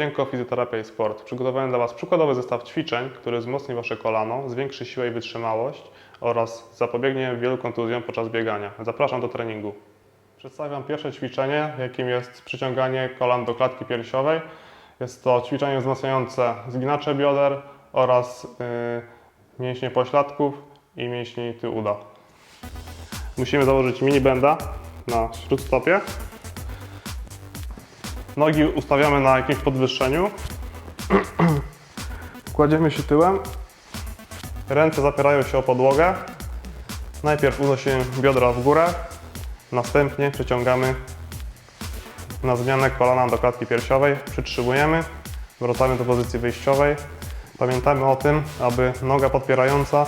Młodzienko Fizjoterapia i Sport. Przygotowałem dla Was przykładowy zestaw ćwiczeń, który wzmocni Wasze kolano, zwiększy siłę i wytrzymałość oraz zapobiegnie wielu kontuzjom podczas biegania. Zapraszam do treningu. Przedstawiam pierwsze ćwiczenie, jakim jest przyciąganie kolan do klatki piersiowej. Jest to ćwiczenie wzmacniające zginacze bioder oraz yy, mięśnie pośladków i mięśni tył uda. Musimy założyć mini benda na śródstopie. Nogi ustawiamy na jakimś podwyższeniu. Kładziemy się tyłem. Ręce zapierają się o podłogę. Najpierw unosimy biodra w górę, następnie przeciągamy na zmianę kolana do klatki piersiowej, przytrzymujemy, wracamy do pozycji wyjściowej. Pamiętamy o tym, aby noga podpierająca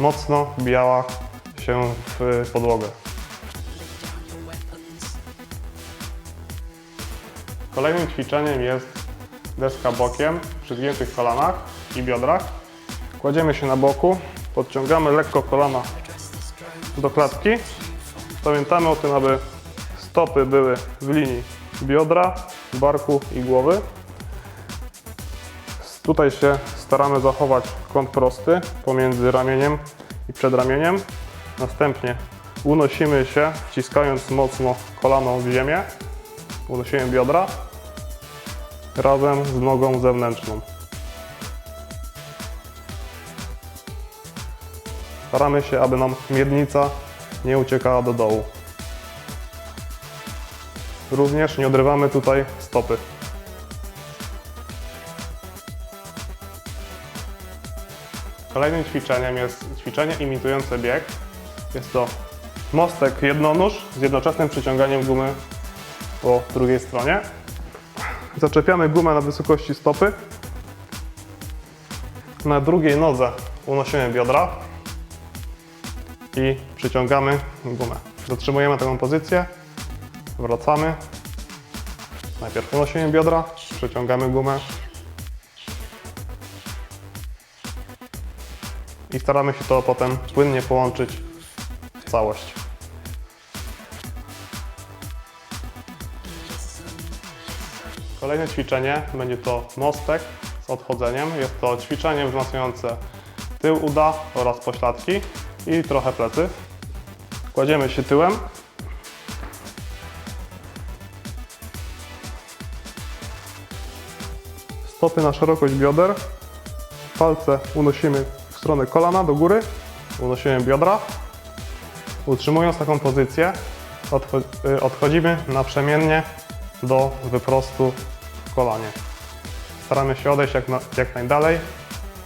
mocno wbijała się w podłogę. Kolejnym ćwiczeniem jest deska bokiem przy zgiętych kolanach i biodrach. Kładziemy się na boku, podciągamy lekko kolana do klatki. Pamiętamy o tym, aby stopy były w linii biodra, barku i głowy. Tutaj się staramy zachować kąt prosty pomiędzy ramieniem i przedramieniem. Następnie unosimy się, wciskając mocno kolano w ziemię. Unosimy biodra razem z nogą zewnętrzną. Staramy się, aby nam miednica nie uciekała do dołu. Również nie odrywamy tutaj stopy. Kolejnym ćwiczeniem jest ćwiczenie imitujące bieg. Jest to mostek jednonóż z jednoczesnym przyciąganiem gumy po drugiej stronie. Zaczepiamy gumę na wysokości stopy. Na drugiej nodze unosimy biodra i przyciągamy gumę. Zatrzymujemy taką pozycję, wracamy. Najpierw unosimy biodra, przyciągamy gumę i staramy się to potem płynnie połączyć w całość. Kolejne ćwiczenie będzie to mostek z odchodzeniem. Jest to ćwiczenie wzmacniające tył uda oraz pośladki i trochę plecy. Kładziemy się tyłem. Stopy na szerokość bioder. Palce unosimy w stronę kolana do góry. Unosimy biodra. Utrzymując taką pozycję, y, odchodzimy naprzemiennie do wyprostu kolanie. Staramy się odejść jak, na, jak najdalej.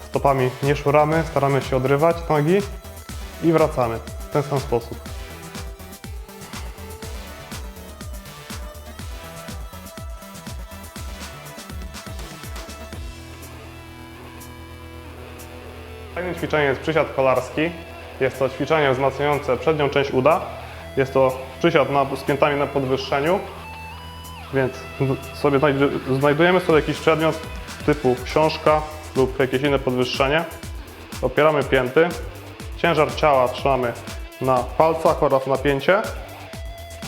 Stopami nie szuramy, staramy się odrywać nogi i wracamy w ten sam sposób. Kolejnym ćwiczeniem jest przysiad kolarski. Jest to ćwiczenie wzmacniające przednią część uda. Jest to przysiad na, z piętami na podwyższeniu. Więc sobie znajdu- znajdujemy sobie jakiś przedmiot typu książka lub jakieś inne podwyższenie. Opieramy pięty. Ciężar ciała trzymamy na palcach oraz napięcie.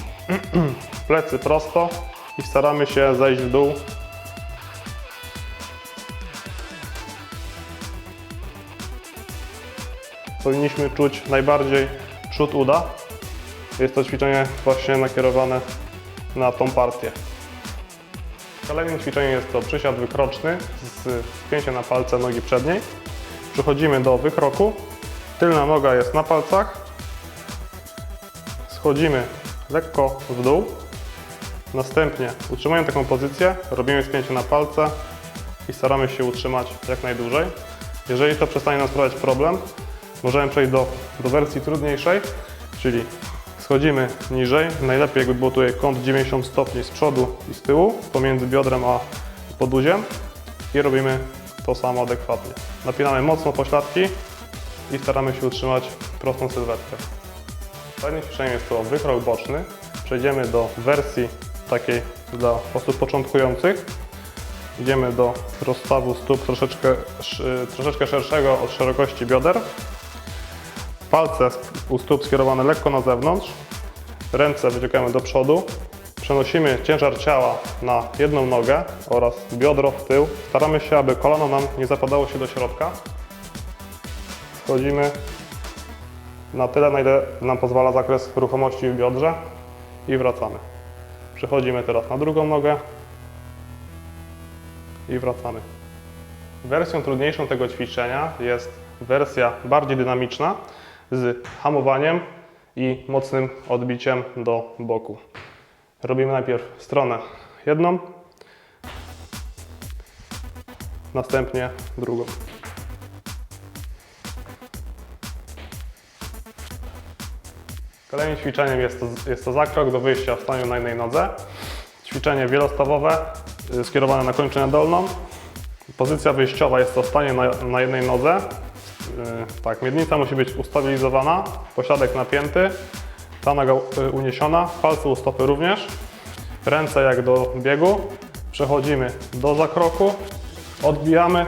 Plecy prosto i staramy się zejść w dół. Powinniśmy czuć najbardziej przód uda. Jest to ćwiczenie właśnie nakierowane na tą partię. Kolejnym ćwiczeniem jest to przysiad wykroczny z wpięciem na palce nogi przedniej. Przechodzimy do wykroku. Tylna noga jest na palcach. Schodzimy lekko w dół. Następnie utrzymując taką pozycję, robimy spięcie na palce i staramy się utrzymać jak najdłużej. Jeżeli to przestanie nam sprawiać problem, możemy przejść do, do wersji trudniejszej, czyli schodzimy niżej. Najlepiej jakby było tutaj kąt 90 stopni z przodu i z tyłu, pomiędzy biodrem a poduziem i robimy to samo adekwatnie. Napinamy mocno pośladki i staramy się utrzymać prostą sylwetkę. Kolejnym ćwiczeniem jest to wykrok boczny. Przejdziemy do wersji takiej dla osób początkujących. Idziemy do rozstawu stóp troszeczkę, sz- troszeczkę szerszego od szerokości bioder. Palce u stóp skierowane lekko na zewnątrz. Ręce wyciągamy do przodu. Przenosimy ciężar ciała na jedną nogę oraz biodro w tył. Staramy się, aby kolano nam nie zapadało się do środka. Schodzimy na tyle, na ile nam pozwala zakres ruchomości w biodrze i wracamy. Przechodzimy teraz na drugą nogę i wracamy. Wersją trudniejszą tego ćwiczenia jest wersja bardziej dynamiczna z hamowaniem i mocnym odbiciem do boku. Robimy najpierw stronę jedną, następnie drugą. Kolejnym ćwiczeniem jest to, jest to zakrok do wyjścia w staniu na jednej nodze. Ćwiczenie wielostawowe y, skierowane na kończynę dolną. Pozycja wyjściowa jest to stanie na, na jednej nodze. Y, Tak, miednica musi być ustabilizowana, pośladek napięty, ta noga y, uniesiona, palce u stopy również. Ręce jak do biegu. Przechodzimy do zakroku, odbijamy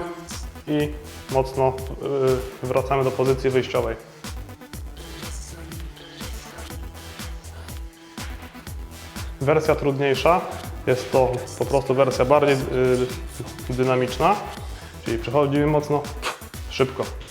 i mocno y, wracamy do pozycji wyjściowej. Wersja trudniejsza jest to po prostu wersja bardziej dynamiczna, czyli przechodzimy mocno, szybko.